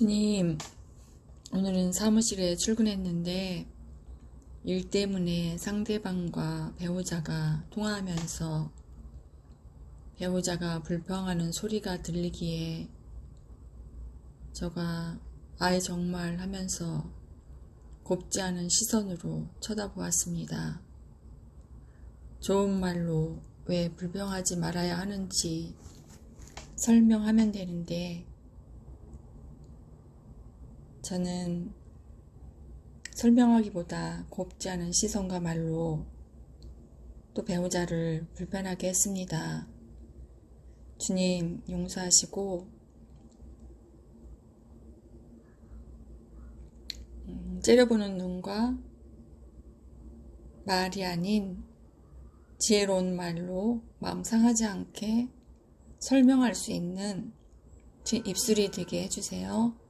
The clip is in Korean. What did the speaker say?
주님, 오늘은 사무실에 출근했는데 일 때문에 상대방과 배우자가 통화하면서 배우자가 불평하는 소리가 들리기에 저가 아이 정말 하면서 곱지 않은 시선으로 쳐다보았습니다. 좋은 말로 왜 불평하지 말아야 하는지 설명하면 되는데 저는 설명하기보다 곱지 않은 시선과 말로 또 배우자를 불편하게 했습니다. 주님 용서하시고 음, 째려보는 눈과 말이 아닌 지혜로운 말로 마음 상하지 않게 설명할 수 있는 제 입술이 되게 해주세요.